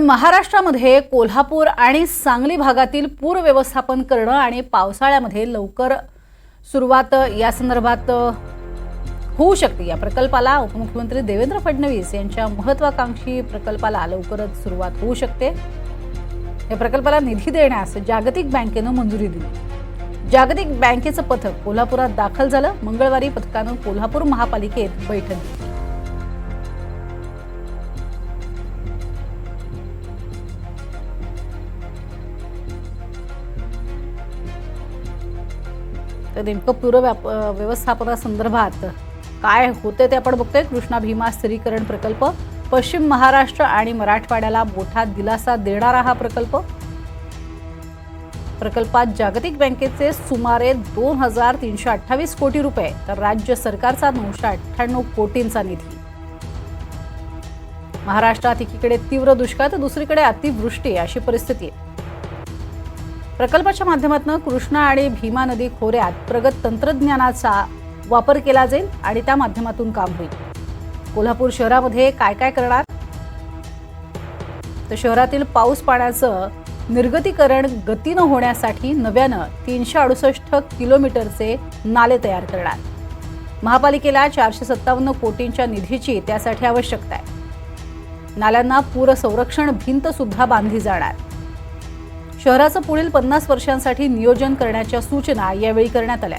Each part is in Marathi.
महाराष्ट्रामध्ये कोल्हापूर आणि सांगली भागातील पूर व्यवस्थापन करणं आणि पावसाळ्यामध्ये लवकर सुरुवात या संदर्भात होऊ शकते. या प्रकल्पाला उपमुख्यमंत्री देवेंद्र फडणवीस यांच्या महत्वाकांक्षी प्रकल्पाला लवकरच सुरुवात होऊ शकते. या प्रकल्पाला निधी देण्यास जागतिक बँकेनं मंजुरी दिली. जागतिक बँकेचं पथक कोल्हापुरात दाखल झालं. मंगळवारी पथकानं कोल्हापूर महापालिकेत बैठक घेतली. नेमकं पूर व्याप व्यवस्थापनासंदर्भात काय होते ते आपण बघतोय. कृष्णा भीमा स्थिरीकरण प्रकल्प पश्चिम महाराष्ट्र आणि मराठवाड्याला मोठा दिलासा देणारा हा प्रकल्प. प्रकल्पात जागतिक बँकेचे सुमारे दोन हजार तीनशे अठ्ठावीस कोटी रुपये तर राज्य सरकारचा नऊशे अठ्ठ्याण्णव कोटींचा निधी. महाराष्ट्रात एकीकडे तीव्र दुष्काळ तर दुसरीकडे अतिवृष्टी अशी परिस्थिती आहे. प्रकल्पाच्या माध्यमातून कृष्णा आणि भीमा नदी खोऱ्यात प्रगत तंत्रज्ञानाचा वापर केला जाईल आणि त्या माध्यमातून काम होईल. कोल्हापूर शहरामध्ये काय काय करणार? तर शहरातील पाऊस पाण्याचं निर्गतीकरण गतीनं होण्यासाठी नव्यानं तीनशे अडुसष्ट किलोमीटरचे नाले तयार करणार. महापालिकेला चारशे सत्तावन्न कोटींच्या निधीची त्यासाठी आवश्यकता आहे. नाल्यांना पूर संरक्षण भिंत सुद्धा बांधली जाणार. शहराचं पुढील पन्नास वर्षांसाठी नियोजन करण्याच्या सूचना यावेळी करण्यात आल्या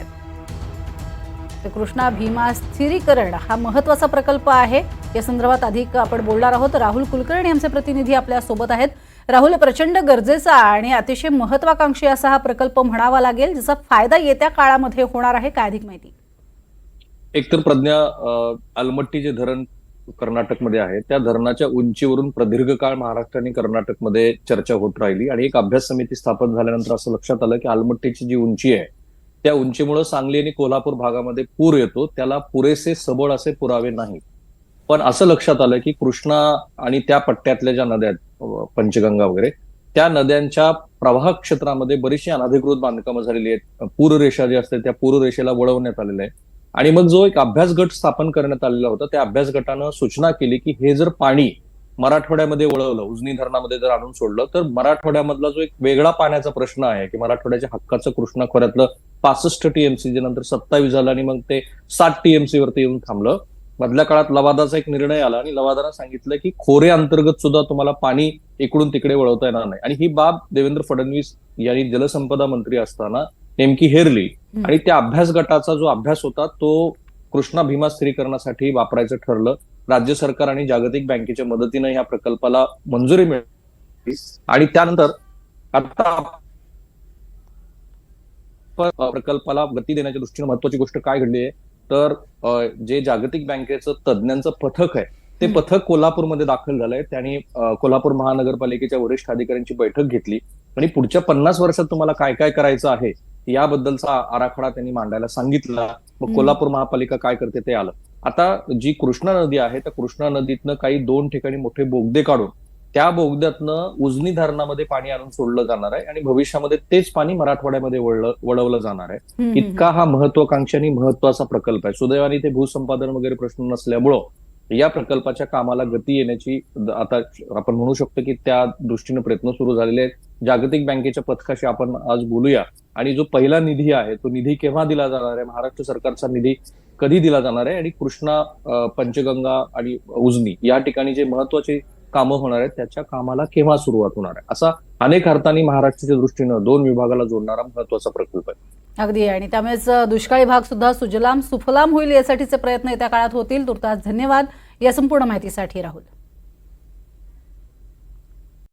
कृष्णा भीमा स्थिरीकरण हा महत्त्वाचा प्रकल्प आहे. या संदर्भात अधिक आपण बोलणार आहोत. राहुल कुलकर्णी आमचे प्रतिनिधी आपल्यासोबत आहेत. राहुल प्रचंड गरजेचा आणि अतिशय महत्वाकांक्षी असा हा प्रकल्प म्हणावा लागेल ज्याचा फायदा येत्या काळामध्ये होणार आहे काय अधिक माहिती? एकतर प्रज्ञा अलमट्टी जे धरण कर्नाटकमध्ये आहे. त्या धरणाच्या उंचीवरून प्रदीर्घ काळ महाराष्ट्र आणि कर्नाटकमध्ये चर्चा होत राहिली आणि एक अभ्यास समिती स्थापन झाल्यानंतर असं लक्षात आलं की आलमट्टीची जी उंची आहे त्या उंचीमुळे सांगली आणि कोल्हापूर भागामध्ये पूर येतो. त्याला पुरेसे सबळ असे पुरावे नाही पण असं लक्षात आलं की कृष्णा आणि त्या पट्ट्यातल्या ज्या नद्या आहेत पंचगंगा वगैरे त्या नद्यांच्या प्रवाह क्षेत्रामध्ये बरीचशी अनधिकृत बांधकामं झालेली आहेत. पूररेषा जी असते त्या पूररेषेला वळवण्यात आलेलं आहे आणि मग जो एक अभ्यास गट स्थापन करण्यात आलेला होता त्या अभ्यास गटानं सूचना केली की हे जर पाणी मराठवाड्यामध्ये वळवलं उजनी धरणामध्ये जर आणून सोडलं तर मराठवाड्यामधला जो एक वेगळा पाण्याचा प्रश्न आहे की मराठवाड्याच्या हक्काचं कृष्णा खोऱ्यातलं पासष्ट टीएमसी जे नंतर सत्तावीस झालं आणि मग ते सात टीएमसी वरती येऊन थांबलं मधल्या काळात लवादाचा एक निर्णय आला आणि लवादानं सांगितलं की खोरे अंतर्गत सुद्धा तुम्हाला पाणी इकडून तिकडे वळवता येणार नाही. आणि ही बाब देवेंद्र फडणवीस यांनी जलसंपदा मंत्री असताना नेमकी हेरली. आणि त्या अभ्यास गटाचा जो अभ्यास होता तो कृष्णा भीमा स्थिरीकरणासाठी वापरायचं ठरलं. राज्य सरकार आणि जागतिक बँकेच्या मदतीनं ह्या प्रकल्पाला मंजुरी मिळाली. आणि त्यानंतर आता प्रकल्पाला गती देण्याच्या दृष्टीने महत्वाची गोष्ट काय घडली आहे? तर जे जागतिक बँकेचं तज्ज्ञांचं पथक आहे ते. पथक कोल्हापूरमध्ये दाखल झालंय त्यांनी कोल्हापूर महानगरपालिकेच्या वरिष्ठ अधिकाऱ्यांची बैठक घेतली. आणि पुढच्या पन्नास वर्षात तुम्हाला काय काय करायचं आहे? याबद्दलचा आराखडा त्यांनी मांडायला सांगितला. मग. कोल्हापूर महापालिका काय करते ते आलं. आता जी कृष्णा नदी आहे त्या कृष्णा नदीतनं काही दोन ठिकाणी मोठे बोगदे काढून त्या बोगद्यातनं उजनी धरणामध्ये पाणी आणून सोडलं जाणार आहे आणि भविष्यामध्ये तेच पाणी मराठवाड्यामध्ये वळवलं जाणार आहे. इतका हा महत्वाकांक्षी आणि महत्त्वाचा प्रकल्प आहे. सुदैवाने ते भूसंपादन वगैरे प्रश्न नसल्यामुळं या प्रकल्पाच्या कामाला गती येण्याची आता आपण म्हणू शकतो की त्या दृष्टीने प्रयत्न सुरू झालेले आहेत. जागतिक बँकेच्या पथकाशी आपण आज बोलूया. आणि जो पहिला निधी आहे तो निधी केव्हा दिला जाणार आहे? महाराष्ट्र सरकारचा निधी कधी दिला जाणार आहे? आणि कृष्णा पंचगंगा आणि उजनी या ठिकाणी जे महत्त्वाचे कामं होणार आहेत त्याच्या कामाला केव्हा सुरुवात होणार आहे? असा अनेक अर्थांनी महाराष्ट्राच्या दृष्टीनं दोन विभागाला जोडणारा महत्त्वाचा प्रकल्प आहे. अगदी. आणि त्यामुळेच दुष्काळी भाग सुद्धा सुजलाम सुफलाम होईल यासाठीचे प्रयत्न येत्या काळात होतील. तुर्तास धन्यवाद. या संपूर्ण माहितीसाठी राहुल.